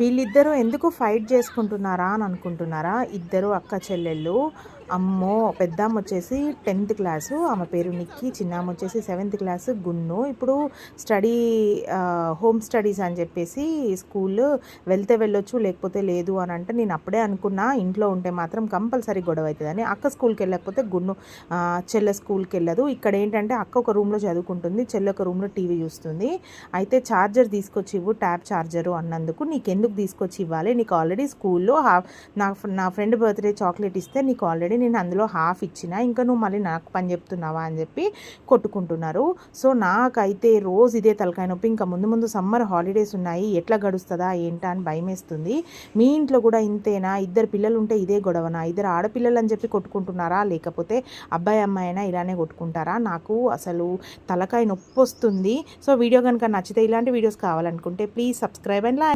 వీళ్ళిద్దరూ ఎందుకు ఫైట్ చేసుకుంటున్నారా అని అనుకుంటున్నారా? ఇద్దరు అక్క చెల్లెళ్ళు. అమ్మో పెద్దమ్మ వచ్చేసి టెన్త్ క్లాసు ఆమె పేరు నిక్కి చిన్నామ వచ్చేసి సెవెంత్ క్లాసు గున్ను. ఇప్పుడు స్టడీ హోమ్ స్టడీస్ అని చెప్పేసి స్కూల్ వెళ్తే వెళ్ళొచ్చు లేకపోతే లేదు అని అంటే నేను అప్పుడే అనుకున్నా ఇంట్లో ఉంటే మాత్రం కంపల్సరీ గొడవ అవుతుందని. అక్క స్కూల్కి వెళ్ళకపోతే గున్ను చెల్ల స్కూల్కి వెళ్ళదు. ఇక్కడ ఏంటంటే అక్క ఒక రూమ్లో చదువుకుంటుంది చెల్ల ఒక రూమ్లో టీవీ చూస్తుంది. అయితే ఛార్జర్ తీసుకొచ్చి ఇవ్వు ట్యాబ్ ఛార్జరు అన్నందుకు. నీకు ఎందుకు తీసుకొచ్చి ఇవ్వాలి? నీకు ఆల్రెడీ స్కూల్లో హాఫ్ నా నా ఫ్రెండ్ బర్త్డే చాక్లెట్ ఇస్తే నీకు ఆల్రెడీ నేను అందులో హాఫ్ ఇచ్చిన ఇంకా నువ్వు మళ్ళీ నాకు పని చెప్తున్నావా అని చెప్పి కొట్టుకుంటున్నారు. సో నాకైతే రోజు ఇదే తలకాయ నొప్పి. ఇంకా ముందు ముందు సమ్మర్ హాలిడేస్ ఉన్నాయి. ఎట్లా గడుస్తుందా ఏంటా అని భయమేస్తుంది. మీ ఇంట్లో కూడా ఇంతేనా? ఇద్దరు పిల్లలు ఉంటే ఇదే గొడవనా? ఇద్దరు ఆడపిల్లలు అని చెప్పి కొట్టుకుంటున్నారా? లేకపోతే అబ్బాయి అమ్మాయి అయినా ఇలానే కొట్టుకుంటారా? నాకు అసలు తలకాయ నొప్పి వస్తుంది. సో వీడియో కనుక నచ్చితే ఇలాంటి వీడియోస్ కావాలనుకుంటే ప్లీజ్ సబ్స్క్రైబ్ అండ్ లైక్.